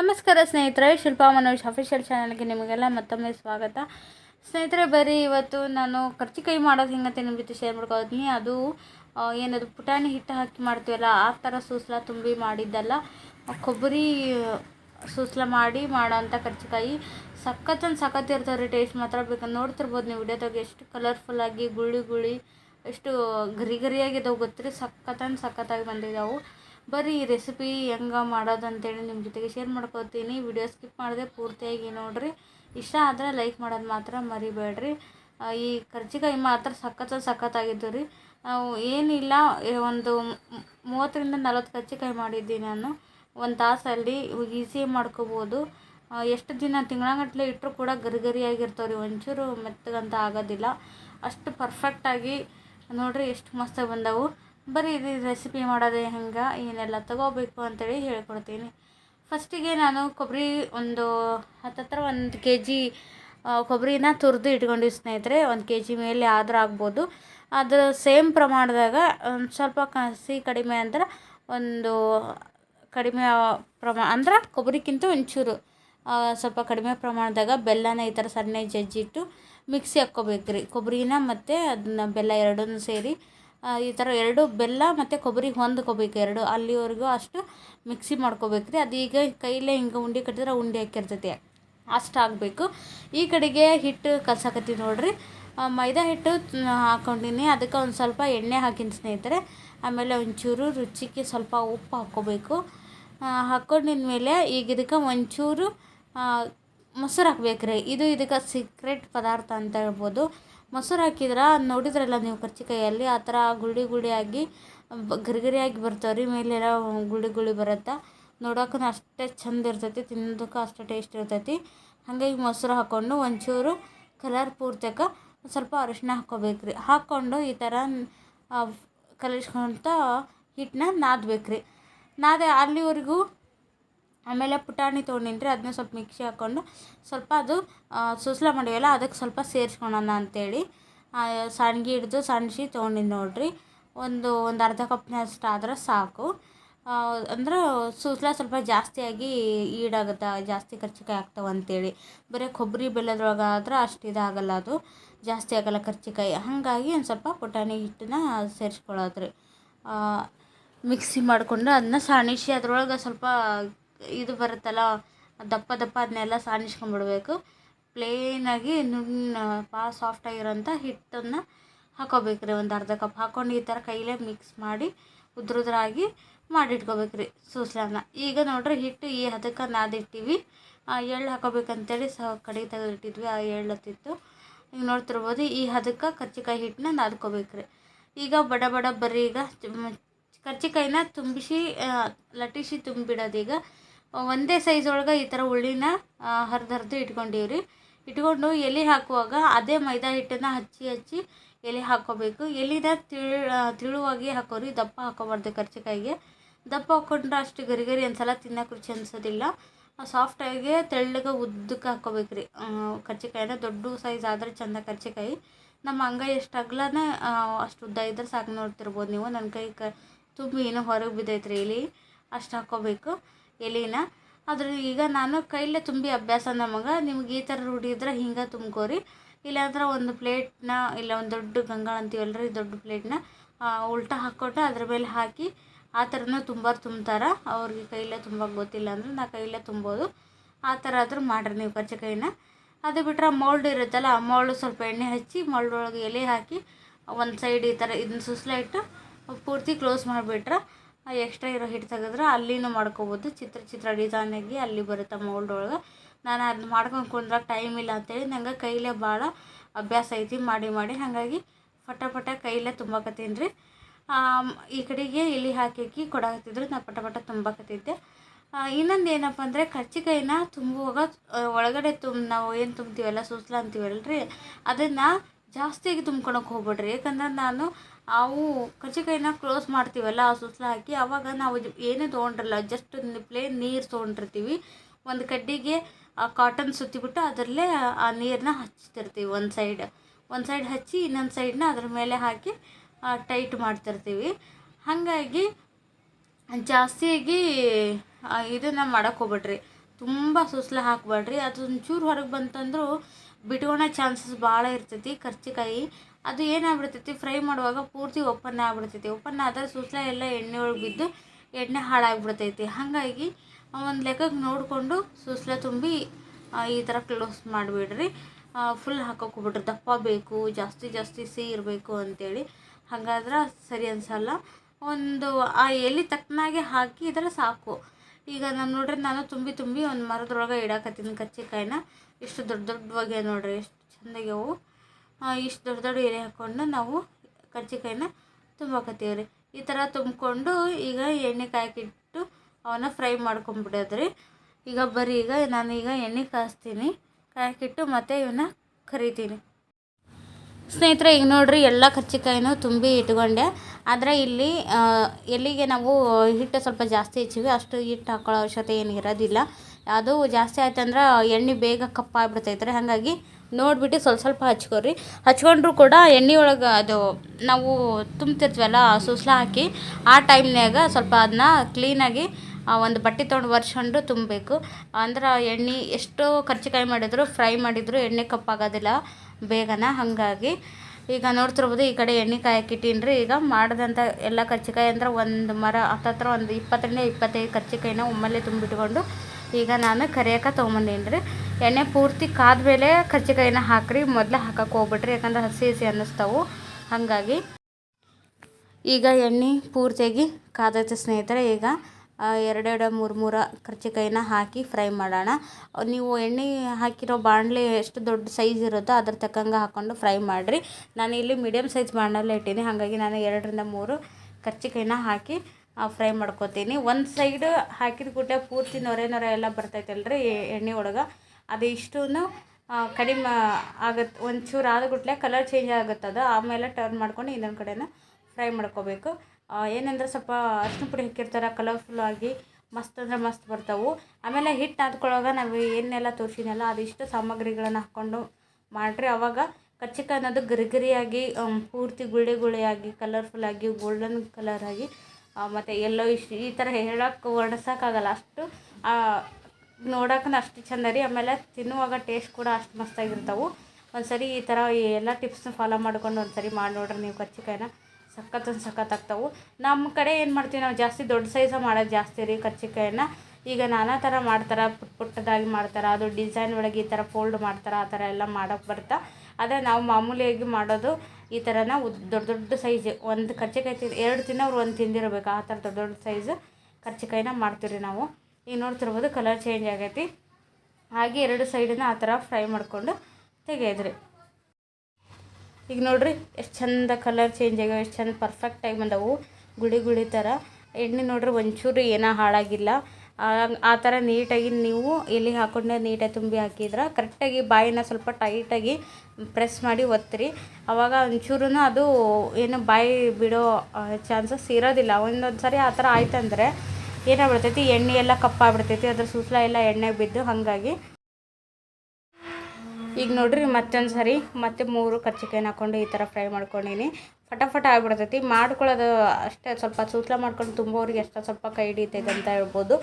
ನಮಸ್ಕಾರ ಸ್ನೇಹಿತರೆ, ಶಿಲ್ಪಾ ಮನೋಜ್ ಅಫಿಷಿಯಲ್ ಚಾನಲ್ಗೆ ನಿಮಗೆಲ್ಲ ಮತ್ತೊಮ್ಮೆ ಸ್ವಾಗತ. ಸ್ನೇಹಿತರೆ, ಬರೀ ಇವತ್ತು ನಾನು ಕರ್ಚಿಕಾಯಿ ಮಾಡೋದು ಹೆಂಗಂತ ನಿಮ್ಮ ಜೊತೆ ಶೇರ್ ಮಾಡ್ಕೊಳ್ತೀನಿ ಅದು ಏನದು, ಪುಟಾಣಿ ಹಿಟ್ಟು ಹಾಕಿ ಮಾಡ್ತೀವಲ್ಲ, ಆ ಥರ ಸೂಸ್ಲ ತುಂಬಿ ಮಾಡಿದ್ದಲ್ಲ. ಕೊಬ್ಬರಿ ಸೂಸ್ಲ ಮಾಡಿ ಮಾಡೋಂಥ ಕರ್ಚಿಕಾಯಿ. ಸಖತ್ತಂದು ಸಖತ್ ಇರ್ತವ್ರಿ ಟೇಸ್ಟ್ ಮಾತ್ರ ಬೇಕು. ನೋಡ್ತಿರ್ಬೋದು ನೀವು ವಿಡಿಯೋದಾಗ ಎಷ್ಟು ಕಲರ್ಫುಲ್ಲಾಗಿ ಗುಳಿ ಗುಳಿ ಎಷ್ಟು ಗರಿ ಗರಿಯಾಗಿದ್ದಾವೆ ಗೊತ್ತಿರಿ? ಸಖತ್ತಂದು ಸಖತ್ತಾಗಿ ಬಂದಿದ್ದಾವೆ ಬರೀ ಈ ರೆಸಿಪಿ ಹೆಂಗೆ ಮಾಡೋದು ಅಂತೇಳಿ ನಿಮ್ಮ ಜೊತೆಗೆ ಶೇರ್ ಮಾಡ್ಕೋತೀನಿ. ವಿಡಿಯೋ ಸ್ಕಿಪ್ ಮಾಡಿದೆ ಪೂರ್ತಿಯಾಗಿ ನೋಡಿರಿ. ಇಷ್ಟ ಆದರೆ ಲೈಕ್ ಮಾಡೋದು ಮಾತ್ರ ಮರಿಬೇಡ್ರಿ. ಈ ಕರ್ಜಿಕಾಯಿ ಮಾತ್ರ ಸಖತ್ ಸಖತ್ತಾಗಿದ್ದು ರೀ. ನಾವು ಏನಿಲ್ಲ ಒಂದು ಮೂವತ್ತರಿಂದ ನಲ್ವತ್ತು ಕರ್ಜಿಕಾಯಿ ಮಾಡಿದ್ದೀನಿ ನಾನು. ಒಂದು ತಾಸಲ್ಲಿ ಈಸಿ ಮಾಡ್ಕೋಬೋದು. ಎಷ್ಟು ದಿನ ತಿಂಗಳಗಟ್ಟಲೆ ಇಟ್ಟರು ಕೂಡ ಗರಿ ಗರಿಯಾಗಿರ್ತಾವೆ ರೀ. ಒಂಚೂರು ಮೆತ್ತಗಂತ ಆಗೋದಿಲ್ಲ. ಅಷ್ಟು ಪರ್ಫೆಕ್ಟಾಗಿ ನೋಡಿರಿ ಎಷ್ಟು ಮಸ್ತಾಗಿ ಬಂದವು. ಬರೀ ಇದು ರೆಸಿಪಿ ಮಾಡೋದು ಹೆಂಗೆ, ಏನೆಲ್ಲ ತಗೋಬೇಕು ಅಂತೇಳಿ ಹೇಳ್ಕೊಡ್ತೀನಿ. ಫಸ್ಟಿಗೆ ನಾನು ಕೊಬ್ಬರಿ ಒಂದು ಹತ್ತತ್ರ ಒಂದು ಕೆ ಜಿ ಕೊಬ್ಬರಿನ ತುರಿದು ಇಟ್ಕೊಂಡು ಸ್ನೇಹಿತರೆ, ಒಂದು ಕೆ ಜಿ ಮೇಲೆ ಆದರೂ ಆಗ್ಬೋದು. ಅದು ಸೇಮ್ ಪ್ರಮಾಣದಾಗ, ಒಂದು ಸ್ವಲ್ಪ ಕಸಿ ಕಡಿಮೆ ಅಂದ್ರೆ ಒಂದು ಕಡಿಮೆ ಪ್ರಮಾಣ ಅಂದ್ರೆ ಕೊಬ್ಬರಿಕ್ಕಿಂತ ಒಂಚೂರು ಸ್ವಲ್ಪ ಕಡಿಮೆ ಪ್ರಮಾಣದಾಗ ಬೆಲ್ಲನ ಈ ಥರ ಸಣ್ಣ ಜಜ್ಜಿಟ್ಟು ಮಿಕ್ಸಿ ಹಾಕ್ಕೋಬೇಕು ರೀ ಕೊಬ್ಬರಿನ ಮತ್ತು ಅದನ್ನ ಬೆಲ್ಲ ಎರಡನ್ನೂ ಸೇರಿ ಈ ಥರ ಎರಡು ಬೆಲ್ಲ ಮತ್ತು ಕೊಬ್ಬರಿ ಹೊಂದ್ಕೋಬೇಕು ಎರಡು. ಅಲ್ಲಿವರೆಗೂ ಅಷ್ಟು ಮಿಕ್ಸಿ ಮಾಡ್ಕೋಬೇಕು ರೀ ಅದು ಈಗ ಕೈಲೇ ಹಿಂಗೆ ಉಂಡೆ ಕಟ್ಟಿದ್ರೆ ಉಂಡೆ ಹಾಕಿರ್ತೈತಿ. ಅಷ್ಟು ಆಗಬೇಕು. ಈ ಕಡೆಗೆ ಹಿಟ್ಟು ಕಲ್ಸಕತ್ತೀನಿ ನೋಡ್ರಿ. ಮೈದಾ ಹಿಟ್ಟು ಹಾಕೊಂಡಿನಿ. ಅದಕ್ಕೆ ಒಂದು ಸ್ವಲ್ಪ ಎಣ್ಣೆ ಹಾಕಿನ ಸ್ನೇಹಿತರೆ. ಆಮೇಲೆ ಒಂಚೂರು ರುಚಿಗೆ ಸ್ವಲ್ಪ ಉಪ್ಪು ಹಾಕ್ಕೋಬೇಕು. ಹಾಕ್ಕೊಂಡಿದ ಮೇಲೆ ಈಗ ಇದಕ್ಕೆ ಒಂಚೂರು ಮೊಸರು ಹಾಕ್ಬೇಕು ರೀ ಇದು ಇದಕ್ಕೆ ಸೀಕ್ರೆಟ್ ಪದಾರ್ಥ ಅಂತ ಹೇಳ್ಬೋದು. ಮೊಸರು ಹಾಕಿದ್ರೆ ನೋಡಿದ್ರಲ್ಲ ನೀವು ಕರ್ಚಿಕಾಯಲ್ಲಿ? ಆ ಥರ ಗುಳಿ ಆಗಿ ಬ, ಗರಿಗರಿಯಾಗಿ ಬರ್ತಾವೆ ರೀ, ಮೇಲೆಲ್ಲ ಗುಳಿ ಗುಳಿ ಬರುತ್ತೆ? ನೋಡೋಕ್ಕೂ ಅಷ್ಟೇ ಚಂದ ಇರ್ತೈತಿ ತಿನ್ನೋದಕ್ಕೂ ಅಷ್ಟೇ ಟೇಸ್ಟ್ ಇರ್ತೈತಿ. ಹಾಗಾಗಿ ಮೊಸರು ಹಾಕ್ಕೊಂಡು ಒಂಚೂರು ಕಲರ್ ಪೂರ್ತಕ ಸ್ವಲ್ಪ ಅರಿಶಿನ ಹಾಕ್ಕೋಬೇಕು ರೀ. ಹಾಕ್ಕೊಂಡು ಈ ಥರ ಕಲಿಸ್ಕೊಂತ ಹಿಟ್ಟನ್ನ ನಾದ್ಬೇಕು ರೀ. ನಾದೆ ಅಲ್ಲಿವರೆಗೂ ಆಮೇಲೆ ಪುಟಾಣಿ ತೊಗೊಂಡಿನ್ರಿ ಅದನ್ನ ಸ್ವಲ್ಪ ಮಿಕ್ಸಿ ಹಾಕ್ಕೊಂಡು ಸ್ವಲ್ಪ ಅದು ಸುಸ್ಲ ಮಾಡಿವಲ್ಲ ಅದಕ್ಕೆ ಸ್ವಲ್ಪ ಸೇರಿಸ್ಕೊಳೋಣ ಅಂತೇಳಿ. ಸಣ್ಗೆ ಹಿಡ್ದು ಸಣ್ಸಿ ತೊಗೊಂಡಿನಿ ನೋಡಿರಿ. ಒಂದು ಒಂದು ಅರ್ಧ ಕಪ್ನಷ್ಟು ಆದ್ರೆ ಸಾಕು. ಅಂದ್ರೆ ಸೂಸ್ಲ ಸ್ವಲ್ಪ ಜಾಸ್ತಿಯಾಗಿ ಈಡಾಗುತ್ತೆ ಜಾಸ್ತಿ ಕರ್ಚಿಕಾಯಿ ಆಗ್ತಾವೆ ಅಂತೇಳಿ. ಬರೀ ಕೊಬ್ಬರಿ ಬೆಲ್ಲದೊಳಗೆ ಆದ್ರೆ ಅಷ್ಟು ಇದಾಗಲ್ಲ ಅದು. ಜಾಸ್ತಿ ಆಗಲ್ಲ ಕರ್ಚಿಕಾಯಿ. ಹಾಗಾಗಿ ಒಂದು ಸ್ವಲ್ಪ ಪುಟಾಣಿ ಹಿಟ್ಟನ್ನ ಸೇರಿಸ್ಕೊಳ್ಳೋದ್ರಿ. ಮಿಕ್ಸಿ ಮಾಡಿಕೊಂಡು ಅದನ್ನ ಸಾಣಿಸಿ ಅದ್ರೊಳಗೆ ಸ್ವಲ್ಪ ಇದು ಬರುತ್ತಲ್ಲ, ದಪ್ಪ ದಪ್ಪ ಅದನ್ನೆಲ್ಲ ಸಾಣಿಸ್ಕೊಂಡ್ಬಿಡ್ಬೇಕು. ಪ್ಲೇನಾಗಿ ನುಣ್ಣ ಭಾಳ ಸಾಫ್ಟಾಗಿರೋಂಥ ಹಿಟ್ಟನ್ನು ಹಾಕೋಬೇಕು ರೀ ಒಂದು ಅರ್ಧ ಕಪ್ ಹಾಕ್ಕೊಂಡು ಈ ಥರ ಕೈಲೇ ಮಿಕ್ಸ್ ಮಾಡಿ ಉದ್ರುದ್ರಾಗಿ ಮಾಡಿಟ್ಕೋಬೇಕು ರೀ ಸೂಸ್ಲನ್ನ ಈಗ ನೋಡ್ರಿ ಹಿಟ್ಟು ಈ ಹದಕ್ಕೆ ನಾದಿಟ್ಟಿವಿ. ಆ ಎಳ್ಳು ಹಾಕೋಬೇಕಂತೇಳಿ ಸಹ ಕಡೆಗೆ ತೆಗೆದಿಟ್ಟಿದ್ವಿ, ಆ ಎಳ್ಳು ಹತ್ತಿತ್ತು. ಈಗ ನೋಡ್ತಿರ್ಬೋದು ಈ ಹದಕ್ಕೆ ಕರ್ಚಿಕಾಯಿ ಹಿಟ್ಟನ್ನ ನಾದ್ಕೋಬೇಕು ರೀ ಈಗ ಬಡ ಬಡ ಬರ್ರಿ ಈಗ ಕರ್ಚಿಕಾಯಿನ ತುಂಬಿಸಿ ಲಟ್ಟಿಸಿ ತುಂಬಿಡೋದು ಈಗ ಒಂದೇ ಸೈಜ್ ಒಳಗೆ ಈ ಥರ ಉಳ್ಳಿನ ಹರಿದು ಹರಿದು ಇಟ್ಕೊಂಡೀವಿ ಇಟ್ಕೊಂಡು ಎಲೆ ಹಾಕುವಾಗ ಅದೇ ಮೈದಾ ಹಿಟ್ಟನ್ನು ಹಚ್ಚಿ ಹಚ್ಚಿ ಎಲೆ ಹಾಕ್ಕೋಬೇಕು ಎಲೆನ ತಿಳ್ ತಿಳುವಾಗಿ ಹಾಕೋರಿ, ದಪ್ಪ ಹಾಕೋಬಾರ್ದು ಕರ್ಚಿಕಾಯಿಗೆ. ದಪ್ಪ ಹಾಕ್ಕೊಂಡ್ರೆ ಅಷ್ಟು ಗರಿ ಗರಿ ಅನ್ಸಲ್ಲ ತಿನ್ನಕ್ಕೆ ರುಚಿ ಅನ್ಸೋದಿಲ್ಲ. ಸಾಫ್ಟಾಗಿ ತೆಳ್ಳಗೆ ಉದ್ದಕ್ಕೆ ಹಾಕ್ಕೋಬೇಕು ರೀ ಕರ್ಚಿಕಾಯಿನ ದೊಡ್ಡ ಸೈಜ್ ಆದರೆ ಚಂದ ಕರ್ಚಿಕಾಯಿ. ನಮ್ಮ ಅಂಗೈ ಎಷ್ಟು ಅಗಲನ ಅಷ್ಟು ಉದ್ದ ಇದ್ರೆ ಸಾಕು ನೋಡ್ತಿರ್ಬೋದು ನೀವು. ನನ್ನ ಕೈ ಕ, ತುಂಬಿ ಏನೋ ಹೊರಗೆ ಬಿದ್ದೈತ್ರಿ ಇಲ್ಲಿ ಅಷ್ಟು ಹಾಕ್ಕೋಬೇಕು ಎಲೆನ. ಅದ್ರ ಈಗ ನಾನು ಕೈಲೇ ತುಂಬಿ ಅಭ್ಯಾಸ ನಮಗೆ ನಿಮ್ಗೆ ಈ ಥರ ರೂಢಿ ಇದ್ರೆ ಹಿಂಗೆ ತುಂಬ್ಕೋರಿ. ಇಲ್ಲಾಂದ್ರೆ ಒಂದು ಪ್ಲೇಟ್ನ, ಇಲ್ಲ ಒಂದು ದೊಡ್ಡ ಗಂಗಾಳ ಅಂತೀವಲ್ರಿ ದೊಡ್ಡ ಪ್ಲೇಟ್ನ ಉಲ್ಟಾ ಹಾಕ್ಕೊಟ್ಟು ಅದ್ರ ಮೇಲೆ ಹಾಕಿ ಆ ಥರನೂ ತುಂಬಾರು ತುಂಬ್ತಾರೆ. ಅವ್ರಿಗೆ ಕೈಲೇ ತುಂಬ ಗೊತ್ತಿಲ್ಲ ಅಂದ್ರೆ ನಾ ಕೈಲೇ ತುಂಬೋದು. ಆ ಥರ ಆದರೂ ಮಾಡಿರಿ ನೀವು ಕರ್ಚಿಕಾಯಿನ ಅದು ಬಿಟ್ರೆ ಮೌಲ್ಡ್ ಇರುತ್ತಲ್ಲ, ಆ ಮೌಲ್ಡ್ ಸ್ವಲ್ಪ ಎಣ್ಣೆ ಹಚ್ಚಿ ಮೌಲ್ಡ್ ಒಳಗೆ ಎಲೆ ಹಾಕಿ ಒಂದು ಸೈಡ್ ಈ ಥರ ಇದನ್ನ ಸುಸ್ಲ ಇಟ್ಟು ಪೂರ್ತಿ ಕ್ಲೋಸ್ ಮಾಡಿಬಿಟ್ರೆ ಎಕ್ಸ್ಟ್ರಾ ಇರೋ ಹಿಟ್ಟು ತೆಗೆದ್ರೆ ಅಲ್ಲಿನೂ ಮಾಡ್ಕೋಬೋದು. ಚಿತ್ರ ಚಿತ್ರ ಡಿಸೈನಾಗಿ ಅಲ್ಲಿ ಬರುತ್ತೆ ಮೌಲ್ಡ್ ಒಳಗೆ. ನಾನು ಅದನ್ನ ಮಾಡ್ಕೊಂಡು ಕುಂದ್ರಾಗ ಟೈಮ್ ಇಲ್ಲ ಅಂತೇಳಿ ನಂಗೆ ಕೈಲೇ ಭಾಳ ಅಭ್ಯಾಸ ಐತಿ. ಮಾಡಿ ಮಾಡಿ. ಹಾಗಾಗಿ ಪಟ ಪಟ ಕೈಲೇ ತುಂಬಕತ್ತೀನಿ ರೀ. ಈ ಕಡೆಗೆ ಇಲ್ಲಿ ಹಾಕಿ ಕೊಡಕತ್ತಿದ್ರು ನಾ ಪಟ ತುಂಬಕತ್ತಿದ್ದೆ ಇನ್ನೊಂದು ಏನಪ್ಪ ಅಂದರೆ ಕರ್ಚಿಕಾಯಿನ ತುಂಬುವಾಗ ಒಳಗಡೆ ತುಂಬ ನಾವು ಏನು ತುಂಬ್ತೀವಲ್ಲ, ಸೂಸ್ಲ ರೀ ಅದನ್ನು ಜಾಸ್ತಿಯಾಗಿ ತುಂಬ್ಕೊಳಕ್ಕೆ ಹೋಗ್ಬೇಡ್ರಿ. ಯಾಕಂದ್ರೆ ನಾನು ಅವು ಕೈನ ಕ್ಲೋಸ್ ಮಾಡ್ತೀವಲ್ಲ, ಆ ಸುತ್ತಲ ಹಾಕಿ ಆವಾಗ ನಾವು ಏನೇ ತೊಗೊಂಡ್ರಲ್ಲ ಜಸ್ಟ್ ಪ್ಲೇನ್ ನೀರು ತೊಗೊಂಡಿರ್ತೀವಿ. ಒಂದು ಕಡ್ಡಿಗೆ, ಆ ಕಾಟನ್ ಸುತ್ತಿಬಿಟ್ಟು ಅದರಲ್ಲೇ, ಆ ನೀರನ್ನ ಹಚ್ತಿರ್ತೀವಿ ಒಂದು ಸೈಡ್ ಒಂದು ಸೈಡ್ ಹಚ್ಚಿ ಇನ್ನೊಂದು ಸೈಡ್ನ ಅದ್ರ ಮೇಲೆ ಹಾಕಿ ಟೈಟ್ ಮಾಡ್ತಿರ್ತೀವಿ. ಹಾಗಾಗಿ ಜಾಸ್ತಿಯಾಗಿ ಇದನ್ನು ಮಾಡಕ್ಕೆ ಹೋಗ್ಬೇಡ್ರಿ. ತುಂಬ ಸುಸ್ಲ ಹಾಕಬೇಡ್ರಿ. ಅದು ಒಂಚೂರು ಹೊರಗೆ ಬಂತಂದ್ರೂ ಬಿಟ್ಕೊಳೋ ಚಾನ್ಸಸ್ ಭಾಳ ಇರ್ತೈತಿ ಕರ್ಚಿಕಾಯಿ ಅದು ಏನಾಗ್ಬಿಡ್ತೈತಿ, ಫ್ರೈ ಮಾಡುವಾಗ ಪೂರ್ತಿ ಓಪನ್ ಆಗ್ಬಿಡ್ತೈತಿ. ಓಪನ್ ಆದರೆ ಸುಸ್ಲ ಎಲ್ಲ ಎಣ್ಣೆ ಒಳಗೆ ಬಿದ್ದು ಎಣ್ಣೆ ಹಾಳಾಗ್ಬಿಡ್ತೈತಿ. ಹಾಗಾಗಿ ಒಂದು ಲೆಕ್ಕಕ್ಕೆ ನೋಡಿಕೊಂಡು ಸುಸ್ಲ ತುಂಬಿ ಈ ಥರ ಕ್ಲೋಸ್ ಮಾಡಿಬಿಡ್ರಿ. ಫುಲ್ ಹಾಕೋಕೆ ಹೋಗ್ಬಿಡ್ರಿ. ದಪ್ಪ ಬೇಕು, ಜಾಸ್ತಿ ಜಾಸ್ತಿ ಸಿಹಿ ಇರಬೇಕು ಅಂತೇಳಿ. ಹಾಗಾದ್ರೆ ಸರಿ ಅನಿಸಲ್ಲ. ಒಂದು, ಆ ಎಲೆ ತಕ್ಕನಾಗೆ ಹಾಕಿ ಇದರ ಸಾಕು. ಈಗ ನಾನು ನೋಡ್ರಿ, ನಾನು ತುಂಬಿ ತುಂಬಿ ಒಂದು ಮರದೊಳಗೆ ಇಡಾಕತ್ತೀನಿ ಕಚ್ಚಿಕಾಯಿನ ಇಷ್ಟು ದೊಡ್ಡ ದೊಡ್ಡವಾಗೆ ನೋಡ್ರಿ, ಎಷ್ಟು ಚೆಂದಾಗ್ಯವು. ಇಷ್ಟು ದೊಡ್ಡ ದೊಡ್ಡ ಎಲೆ ಹಾಕ್ಕೊಂಡು ನಾವು ಕರ್ಜಿಕಾಯಿನ ತುಂಬಾಕತ್ತೀವಿ ರೀ ಈ ಥರ ತುಂಬಿಕೊಂಡು ಈಗ ಎಣ್ಣೆ ಕಾಯಕ್ಕಿಟ್ಟು ಅವನ್ನ ಫ್ರೈ ಮಾಡ್ಕೊಂಬಿಡೋದ್ರಿ. ಈಗ ಬರೀ ಈಗ ನಾನೀಗ ಎಣ್ಣೆ ಕಾಯಿಸ್ತೀನಿ ಕಾಯಕ್ಕಿಟ್ಟು ಮತ್ತೆ ಇವನ್ನ ಕರಿತೀನಿ. ಸ್ನೇಹಿತರೆ, ಈಗ ನೋಡ್ರಿ, ಎಲ್ಲ ಕರ್ಚಿಕಾಯಿನೂ ತುಂಬಿ ಇಟ್ಕೊಂಡೆ. ಆದರೆ ಇಲ್ಲಿ ಎಲ್ಲಿಗೆ ನಾವು ಹಿಟ್ಟು ಸ್ವಲ್ಪ ಜಾಸ್ತಿ ಹೆಚ್ಚಿವಿ ಅಷ್ಟು ಹಿಟ್ಟು ಹಾಕೊಳ್ಳೋ ಅವಶ್ಯಕತೆ ಏನು ಇರೋದಿಲ್ಲ. ಅದು ಜಾಸ್ತಿ ಆಯ್ತಂದ್ರೆ ಎಣ್ಣೆ ಬೇಗ ಕಪ್ಪಾಗ್ಬಿಡ್ತೈತೆ ರೀ. ಹಾಗಾಗಿ ನೋಡಿಬಿಟ್ಟು ಸ್ವಲ್ಪ ಸ್ವಲ್ಪ ಹಚ್ಕೊರಿ. ಹಚ್ಕೊಂಡ್ರು ಕೂಡ ಎಣ್ಣೆ ಒಳಗೆ ಅದು ನಾವು ತುಂಬ್ತಿರ್ತೀವಲ್ಲ ಸುಸ್ಲ ಹಾಕಿ, ಆ ಟೈಮ್ನಾಗ ಸ್ವಲ್ಪ ಅದನ್ನ ಕ್ಲೀನಾಗಿ ಒಂದು ಬಟ್ಟೆ ತೊಗೊಂಡು ಒರ್ಸ್ಕೊಂಡು ತುಂಬಬೇಕು. ಅಂದ್ರೆ ಎಣ್ಣೆ ಎಷ್ಟು ಕರ್ಚಿಕಾಯಿ ಮಾಡಿದ್ರು, ಫ್ರೈ ಮಾಡಿದ್ರು, ಎಣ್ಣೆ ಕಪ್ಪಾಗೋದಿಲ್ಲ. ಬೇಗನೆ ಹಾಗಾಗಿ ಈಗ ನೋಡ್ತಿರ್ಬೋದು ಈ ಕಡೆ ಎಣ್ಣೆ ಕಾಯಕ್ಕೆ ಇಟ್ಟೀನಿ ರೀ ಈಗ ಮಾಡಿದಂಥ ಎಲ್ಲ ಕರ್ಚಿಕಾಯಿ ಅಂದ್ರೆ ಒಂದು ಮರ ಹತ್ತತ್ರ ಒಂದು ಇಪ್ಪತ್ತರಿಂದ ಇಪ್ಪತ್ತೈದು ಕರ್ಚಿಕಾಯಿನ ಒಮ್ಮೆಲೆ ತುಂಬಿಟ್ಕೊಂಡು ಈಗ ನಾನು ಕರಿಯಕ್ಕೆ ತೊಗೊಂಬಂದೀನಿ ರೀ ಎಣ್ಣೆ ಪೂರ್ತಿ ಕಾದ ಮೇಲೆ ಕರ್ಚಿಕಾಯಿನ ಹಾಕ್ರಿ, ಮೊದಲು ಹಾಕಕ್ಕೆ ಹೋಗ್ಬಿಟ್ರಿ, ಯಾಕಂದ್ರೆ ಹಸಿ ಹಸಿ ಅನ್ನಿಸ್ತಾವು. ಹಾಗಾಗಿ ಈಗ ಎಣ್ಣೆ ಪೂರ್ತಿಯಾಗಿ ಕಾದೈತೆ ಸ್ನೇಹಿತರೆ, ಈಗ ಎರಡೆರಡು, ಮೂರು ಮೂರು ಕರ್ಚಿಕಾಯಿನ ಹಾಕಿ ಫ್ರೈ ಮಾಡೋಣ. ನೀವು ಎಣ್ಣೆ ಹಾಕಿರೋ ಬಾಣಲೆ ಎಷ್ಟು ದೊಡ್ಡ ಸೈಜ್ ಇರುತ್ತೋ ಅದ್ರ ತಕ್ಕಂಗೆ ಹಾಕ್ಕೊಂಡು ಫ್ರೈ ಮಾಡಿರಿ. ನಾನು ಇಲ್ಲಿ ಮೀಡಿಯಮ್ ಸೈಜ್ ಬಾಣಲೆ ಇಟ್ಟೀನಿ ಹಾಗಾಗಿ ನಾನು ಎರಡರಿಂದ ಮೂರು ಕರ್ಚಿಕಾಯಿನ ಹಾಕಿ ಫ್ರೈ ಮಾಡ್ಕೊತೀನಿ. ಒಂದು ಸೈಡ್ ಹಾಕಿದ ಕೂಡ ಪೂರ್ತಿ ನೊರೆ ನೊರೆ ಎಲ್ಲ ಬರ್ತೈತಲ್ರಿ ಎಣ್ಣೆ ಒಳಗೆ. ಅದು ಇಷ್ಟೂ ಕಡಿಮೆ ಆಗತ್ತೆ ಒಂಚೂರು ಆದ ಕೂಡಲೇ ಕಲರ್ ಚೇಂಜ್ ಆಗುತ್ತದ. ಆಮೇಲೆ ಟರ್ನ್ ಮಾಡ್ಕೊಂಡು ಇನ್ನೊಂದು ಕಡೆನ ಫ್ರೈ ಮಾಡ್ಕೋಬೇಕು. ಏನಂದ್ರೆ ಸ್ವಲ್ಪ ಅರ್ಶಿನ ಪುಡಿ ಹಾಕಿರ್ತಾರೆ ಕಲರ್ಫುಲ್ ಆಗಿ ಮಸ್ತ್ ಅಂದ್ರೆ ಮಸ್ತ್ ಬರ್ತಾವೆ. ಆಮೇಲೆ ಹಿಟ್ಟು ನಾದ್ಕೊಳ್ಳೋವಾಗ ನಾವು ಏನೆಲ್ಲ ತೋರಿಸಿನಲ್ಲ ಅದಿಷ್ಟು ಸಾಮಗ್ರಿಗಳನ್ನು ಹಾಕ್ಕೊಂಡು ಮಾಡಿರಿ. ಅವಾಗ ಕಚ್ಚಿಕ ಅನ್ನೋದು ಗರಿಗರಿಯಾಗಿ ಪೂರ್ತಿ ಗುಳ್ಳೆ ಗುಳ್ಳೆಯಾಗಿ ಕಲರ್ಫುಲ್ಲಾಗಿ ಗೋಲ್ಡನ್ ಕಲರ್ ಆಗಿ ಮತ್ತು ಎಲ್ಲೋ ಇಷ್ಟು ಈ ಥರ ಹೇಳೋಕ್ಕೆ ವರ್ಣಿಸೋಕ್ಕಾಗಲ್ಲ ಅಷ್ಟು ನೋಡೋಕ್ಕೂ ಅಷ್ಟು ಚಂದ ರೀ. ಆಮೇಲೆ ತಿನ್ನುವಾಗ ಟೇಸ್ಟ್ ಕೂಡ ಅಷ್ಟು ಮಸ್ತಾಗಿರ್ತಾವೆ ಒಂದು ಸರಿ ಈ ಥರ ಎಲ್ಲ ಟಿಪ್ಸ್ನ ಫಾಲೋ ಮಾಡ್ಕೊಂಡು ಒಂದು ಸರಿ ಮಾಡಿ ನೋಡ್ರಿ ನೀವು ಕಚ್ಚಿಕಾಯಿನ. ಸಖತ್ ಸಖತ್ ಆಗ್ತಾವೆ ನಮ್ಮ ಕಡೆ ಏನು ಮಾಡ್ತೀವಿ, ನಾವು ಜಾಸ್ತಿ ದೊಡ್ಡ ಸೈಜ ಮಾಡೋದು ಜಾಸ್ತಿ ರೀ ಕರ್ಚಿಕಾಯಿನ ಈಗ ನಾನಾ ಥರ ಮಾಡ್ತಾರೆ ಪುಟ್ಟ ಪುಟ್ಟದಾಗಿ ಮಾಡ್ತಾರೆ, ಅದು ಡಿಸೈನ್ ಒಳಗೆ ಈ ಥರ ಫೋಲ್ಡ್ ಮಾಡ್ತಾರೆ, ಆ ಥರ ಎಲ್ಲ ಮಾಡೋಕ್ಕೆ ಬರ್ತಾ. ಆದರೆ ನಾವು ಮಾಮೂಲಿಯಾಗಿ ಮಾಡೋದು ಈ ಥರನ ದೊಡ್ಡ ದೊಡ್ಡ ಸೈಜ್ ಒಂದು ಕರ್ಚಿಕಾಯಿ ತಿಂದು ಎರಡು ತಿನ್ನೋರು ಒಂದು ತಿಂದಿರಬೇಕು. ಆ ಥರ ದೊಡ್ಡ ದೊಡ್ಡ ಸೈಜ್ ಕರ್ಚಿಕಾಯಿನ ಮಾಡ್ತೀವಿ ರೀ ನಾವು. ಈಗ ನೋಡ್ತಿರ್ಬೋದು ಕಲರ್ ಚೇಂಜ್ ಆಗೈತಿ. ಹಾಗೆ ಎರಡು ಸೈಡನ್ನ ಆ ಥರ ಫ್ರೈ ಮಾಡಿಕೊಂಡು ತೆಗೆಯೋದ್ರಿ. ಈಗ ನೋಡಿರಿ, ಎಷ್ಟು ಚಂದ ಕಲರ್ ಚೇಂಜ್ ಆಗ್ಯಾವ, ಎಷ್ಟು ಚಂದ ಪರ್ಫೆಕ್ಟಾಗಿ ಬಂದವು. ಗುಳಿ ಗುಳಿ ಥರ ಎಣ್ಣೆ ನೋಡ್ರಿ, ಒಂಚೂರು ಏನೋ ಹಾಳಾಗಿಲ್ಲ. ಆ ಥರ ನೀಟಾಗಿ ನೀವು ಎಲ್ಲಿ ಹಾಕೊಂಡೆ ನೀಟಾಗಿ ತುಂಬಿ ಹಾಕಿದ್ರೆ ಕರೆಕ್ಟಾಗಿ ಬಾಯಿನ ಸ್ವಲ್ಪ ಟೈಟಾಗಿ ಪ್ರೆಸ್ ಮಾಡಿ ಒತ್ತಿರಿ ಆವಾಗ ಒಂಚೂರು ಅದು ಏನು ಬಾಯಿ ಬಿಡೋ ಚಾನ್ಸಸ್ ಇರೋದಿಲ್ಲ. ಒಂದೊಂದು ಸಾರಿ ಆ ಥರ ಆಯ್ತಂದರೆ ಏನಾಗ್ಬಿಡ್ತೈತಿ ಎಣ್ಣೆ ಎಲ್ಲ ಕಪ್ಪಾಗ್ಬಿಡ್ತೈತಿ, ಅದ್ರ ಸೂಸ್ಲ ಎಲ್ಲ ಎಣ್ಣೆಗೆ ಬಿದ್ದು ಹಾಗಾಗಿ ಈಗ ನೋಡ್ರಿ ಮತ್ತೊಂದು ಸರಿ, ಮತ್ತೆ ಮೂರು ಕಚ್ಚಿಕಾಯಿನ ಹಾಕೊಂಡು ಈ ಥರ ಫ್ರೈ ಮಾಡ್ಕೊಂಡೀನಿ. ಫಟಾಫಟ ಆಗ್ಬಿಡ್ತೈತಿ. ಮಾಡ್ಕೊಳ್ಳೋದು ಅಷ್ಟೇ, ಸ್ವಲ್ಪ ಸೂತ್ಲ ಮಾಡ್ಕೊಂಡು ತುಂಬೋರಿಗೆ ಅಷ್ಟೇ ಸ್ವಲ್ಪ ಕೈ ಹಿಡಿತೈತೆ ಅಂತ ಹೇಳ್ಬೋದು.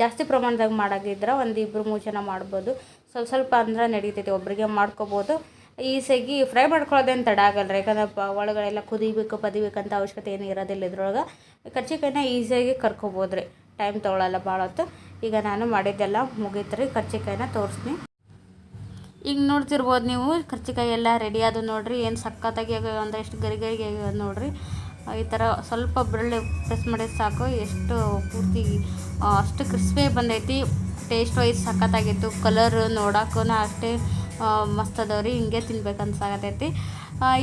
ಜಾಸ್ತಿ ಪ್ರಮಾಣದಾಗ ಮಾಡೋದಿದ್ರೆ ಒಂದು ಇಬ್ಬರು ಮೂರು ಜನ ಮಾಡ್ಬೋದು. ಸ್ವಲ್ಪ ಸ್ವಲ್ಪ ಅಂದ್ರೆ ನಡೀತೈತಿ ಒಬ್ಬರಿಗೆ ಮಾಡ್ಕೊಬೋದು. ಈಸಿಯಾಗಿ ಫ್ರೈ ಮಾಡ್ಕೊಳ್ಳೋದೇನು ತಡ ಆಗಲ್ಲ ರೀ ಯಾಕಂದ್ರೆ ಒಳಗಡೆ ಎಲ್ಲ ಕುದಿಬೇಕು ಪದಿಬೇಕಂತ ಅವಶ್ಯಕತೆ ಏನು ಇರೋದಿಲ್ಲ ಇದ್ರೊಳಗೆ. ಕರ್ಚಿಕಾಯಿನ ಈಸಿಯಾಗಿ ಕರ್ಕೋಬೋದು ರೀ ಟೈಮ್ ತೊಗೊಳಲ್ಲ ಭಾಳ ಹೊತ್ತು ಈಗ ನಾನು ಮಾಡಿದ್ದೆಲ್ಲ ಮುಗೀತು ರೀ ಕರ್ಚಿಕಾಯಿನ ತೋರಿಸ್ತೀನಿ. ಈಗ ನೋಡ್ತಿರ್ಬೋದು ನೀವು. ಕರ್ಚಿಕಾಯಿ ಎಲ್ಲ ರೆಡಿ ಅದು ನೋಡಿರಿ. ಏನು ಸಖತ್ತಾಗಿ ಆಗ್ಯಾವ ಅಂದರೆ ಎಷ್ಟು ಗರಿ ಗರಿಗೆ ಆಗ್ಯಾವ ನೋಡಿರಿ. ಈ ಥರ ಸ್ವಲ್ಪ ಬೆಳ್ಳುಳ್ಳಿ ಪ್ರೆಸ್ ಮಾಡಿದ್ರೆ ಸಾಕು. ಎಷ್ಟು ಪೂರ್ತಿ ಅಷ್ಟು ಕ್ರಿಸ್ಪಿ ಬಂದೈತಿ. Taste wise ಸಖತ್ತಾಗಿತ್ತು. ಕಲರ್ ನೋಡೋಕ್ಕೂ ಅಷ್ಟೇ ಮಸ್ತ್ ರೀ. ಹಿಂಗೆ ತಿನ್ಬೇಕು ಅನ್ಸಾಗತೈತಿ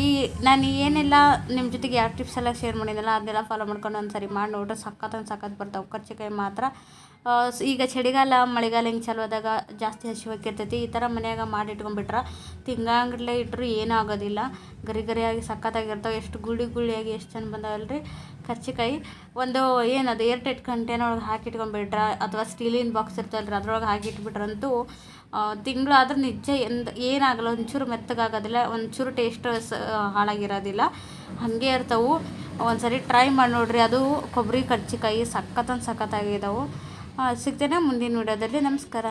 ಈ, ನಾನು ಏನೆಲ್ಲ ನಿಮ್ಮ ಜೊತೆಗೆ ಯಾವ ಟಿಪ್ಸ್ ಎಲ್ಲ ಶೇರ್ ಮಾಡಿದ್ದೆಲ್ಲ ಅದನ್ನೆಲ್ಲ ಫಾಲೋ ಮಾಡ್ಕೊಂಡು ಒಂದು ಸರಿ ಮಾಡಿ ನೋಡ್ರಿ. ಸಖತ್ ಸಖತ್ ಬರ್ತಾವೆ. ಕರ್ಚಿಕಾಯಿ ಮಾತ್ರ. ಈಗ ಚಳಿಗಾಲ, ಮಳೆಗಾಲ ಹಿಂಗೆ ಚಾಲು ಆದಾಗ ಜಾಸ್ತಿ ಹಸಿವಾಗ್ತಿರ್ತೈತಿ ಈ ಥರ ಮನ್ಯಾಗ ಮಾಡಿ ಇಟ್ಕೊಂಡ್ಬಿಟ್ರೆ ತಿಂಗಂಗಟ್ಲೆ ಇಟ್ಟರು ಏನೂ ಆಗೋದಿಲ್ಲ. ಗರಿ ಗರಿಯಾಗಿ ಸಖತ್ತಾಗಿರ್ತಾವೆ. ಎಷ್ಟು ಗುಳಿ ಗುಳಿಯಾಗಿ ಎಷ್ಟು ಚೆಂದ ಬಂದಾವಲ್ಲ ರೀ ಕರ್ಚಿಕಾಯಿ ಒಂದು ಏನದು ಏರ್ ಟೈಟ್ ಕಂಟೇನರ್ ಒಳಗೆ ಹಾಕಿ ಇಟ್ಕೊಂಡ್ಬಿಟ್ರೆ ಅಥವಾ ಸ್ಟೀಲಿನ ಬಾಕ್ಸ್ ಇರ್ತಲ್ಲ ರೀ ಅದ್ರೊಳಗೆ ಹಾಕಿ ಇಟ್ಬಿಟ್ರಂತೂ ತಿಂಗಳಾದ್ರೆ ನಿಜ ಎಂದ, ಏನಾಗಲ್ಲ, ಒಂಚೂರು ಮೆತ್ತಗಾಗೋದಿಲ್ಲ, ಒಂಚೂರು ಟೇಸ್ಟ್ ಸ ಹಾಳಾಗಿರೋದಿಲ್ಲ. ಹಾಗೆ ಇರ್ತವೆ. ಒಂದು ಸರಿ ಟ್ರೈ ಮಾಡಿ ನೋಡ್ರಿ, ಅದು ಕೊಬ್ಬರಿ ಕರ್ಚಿಕಾಯಿ ಸಖತ್ತಂದು ಸಖತ್ತಾಗಿದ್ದಾವೆ ಸಿಗ್ತೇನೆ ಮುಂದಿನ ವಿಡಿಯೋದಲ್ಲಿ. ನಮಸ್ಕಾರ.